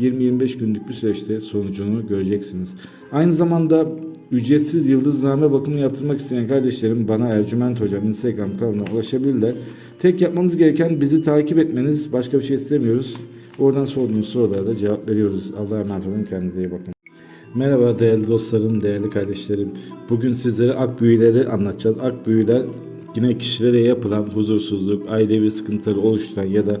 20-25 günlük bir süreçte sonucunu göreceksiniz. Aynı zamanda ücretsiz yıldızname bakımı yaptırmak isteyen kardeşlerim bana Ercüment Hocam Instagram kanalına ulaşabilirler. Tek yapmanız gereken bizi takip etmeniz. Başka bir şey istemiyoruz. Oradan sorduğunuz sorulara da cevap veriyoruz. Allah'a emanet olun. Kendinize iyi bakın. Merhaba değerli dostlarım, değerli kardeşlerim. Bugün sizlere ak büyüleri anlatacağız. Ak büyüler yine kişilere yapılan huzursuzluk, ailevi sıkıntıları oluşturan ya da